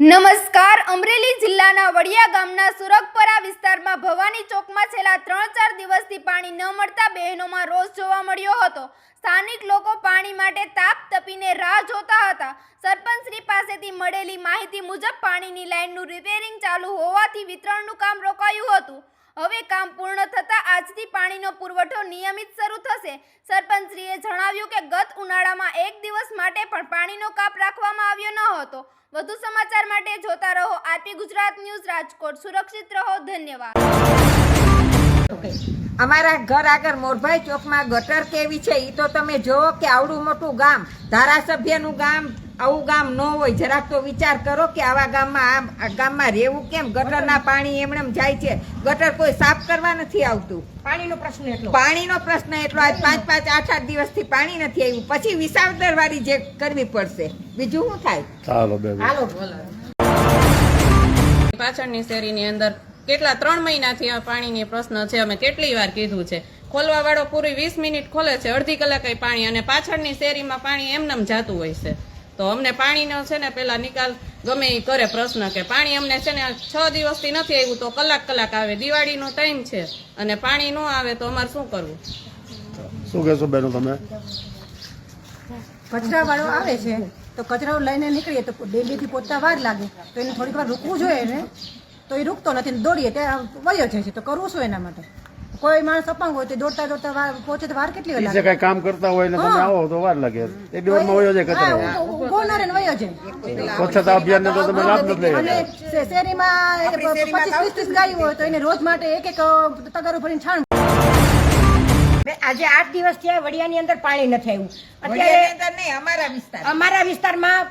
સમાચાર અમરેલી જિલ્લાના વડિયા ગામના સુરગપરા વિસ્તારમાં ભવાની ચોકમાં છેલ્લા ત્રણ ચાર દિવસથી પાણી ન મળતા બહેનોમાં રોષ જોવા મળ્યો હતો. સ્થાનિક લોકો પાણી માટે તાપ તપીને રાહ જોતા હતા. સરપંચશ્રી પાસેથી મળેલી માહિતી મુજબ પાણીની લાઇનનું રિપેરિંગ ચાલુ હોવાથી વિતરણનું કામ રોકાયું હતું. હવે કામ પૂર્ણ થતાં આજથી પાણીનો પુરવઠો નિયમિત શરૂ થશે. સરપંચશ્રીએ જણાવ્યું કે ગત ઉનાળામાં એક દિવસ માટે પણ પાણીનો કાપ રાખવામાં આવ્યો ન હતો. વધુ સમાચાર માટે જોતા રહો આરપી ગુજરાત ન્યૂઝ રાજકોટ. સુરક્ષિત રહો. ધન્યવાદ. અમારા ઘર આગળ મોરભાઈ ચોકમાં ગટર કેવી છે એ તો તમે જોવો કે આવડું મોટું ગામ, ધારાસભ્યનું ગામ આવું ગામ ન હોય જરાક તો વિચાર કરો કે આવા ગામમાં આ ગામમાં રહેવું કેમ? ગટરના પાણી એમણે જાય છે. ગટર કોઈ સાફ કરવા નથી આવતું. પાણીનો પ્રશ્ન એટલો. પાણીનો પ્રશ્ન એટલો. આજ પાંચ પાંચ આઠ આઠ દિવસથી પાણી નથી આવ્યું. પછી વિસાવદર વાળી જે કરવી પડશે. બીજું શું થાય? ચાલો હાલો. પાછળની શેરીની અંદર કેટલા ત્રણ મહિનાથી આ પાણીની પ્રશ્ન છે. અમે કેટલી વાર કીધું છે. ખોલવા વાળો પૂરી વીસ મિનિટ ખોલે છે. અડધી કલાકે પાણી અને પાછળની શેરીમાં પાણી એમનેમ જાતું હોય છે. તો અમને પાણીનો છે ને પેલા નિકાલ ગમે એ કરે પ્રશ્ન કે પાણી અમને છે ને છ દિવસથી નથી આવ્યું તો કલાક કલાક આવે. દિવાળીનો ટાઈમ છે અને પાણી ન આવે તો અમારે શું કરવું? શું કહેશો બેનો તમે? કચરા વાળો આવે છે તો કચરો લઈને નીકળીએ તો ડેલીથી પોતા વાર લાગે. તો એને થોડીક વાર રૂકવું જોઈએ ને? તો એ રૂકતો નથી દોડીએ ત્યાં વયો જાય છે. તો કરવું શું એના માટે? કોઈ માણસ અપંગ હોય તો દોડતા દોડતા વાર પહોંચે તો વાર કેટલી વાર લાગે? કઈ કામ કરતા હોય ને તમે આવો તો વાર લાગે. એક દિવસમાં વયો જાય કચરો. ઊભો ન ને વયો જાય. સ્વચ્છતા અભિયાનને તો તમે લાભ નથી લઈ. શેરીમાં પચીસ વીસ ત્રીસ ગાયો હોય તો એને રોજ માટે એક એક તગારું ભરીને છાણ આજે આઠ દિવસ થયા વડિયાની અંદર પાણી નથી આવ્યું. અત્યારે અમારા વિસ્તાર અમારા વિસ્તારમાં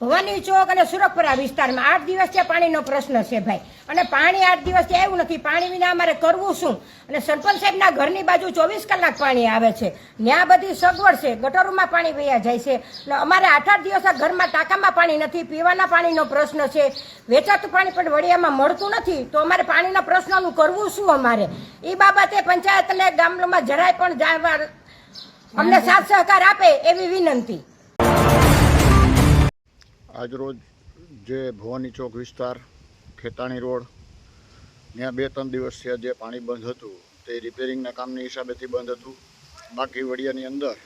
ભવાની ચોક અને સુરખપુરા વિસ્તારમાં આઠ દિવસથી પાણીનો પ્રશ્ન છે ભાઈ. અને પાણી આઠ દિવસથી આવ્યું નથી. પાણી વિના અમારે કરવું શું? અને સરપંચ સાહેબના ઘરની બાજુ ચોવીસ કલાક પાણી આવે છે. ત્યાં બધી સગવડ છે. ગટરોમાં પાણી વયા જાય છે. એટલે અમારે આઠ આઠ દિવસ ઘરમાં ટાંકામાં પાણી નથી. પીવાના પાણીનો પ્રશ્ન છે. વેચાતું પાણી પણ વડિયામાં મળતું નથી. તો અમારે પાણીના પ્રશ્નનું કરવું શું અમારે? એ બાબતે પંચાયતને ગામમાં જરાય પણ અમને સાથ સહકાર આપે એવી વિનંતી. આજરોજ જે ભવાની ચોક વિસ્તાર, ખેતાણી રોડ, ત્યાં બે ત્રણ દિવસથી જે પાણી બંધ હતું, તે રિપેરિંગના કામની હિસાબેથી બંધ હતું. બાકી વડિયાની અંદર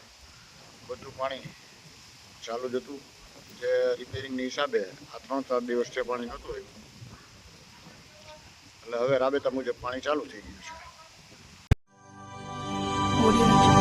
બધું પાણી ચાલુ જ હતું. જે રિપેરિંગની હિસાબે આ ત્રણ ચાર દિવસ છે પાણી નહોતું આવ્યું એટલે હવે રાબેતા મુજબ પાણી ચાલુ થઈ ગયું છે.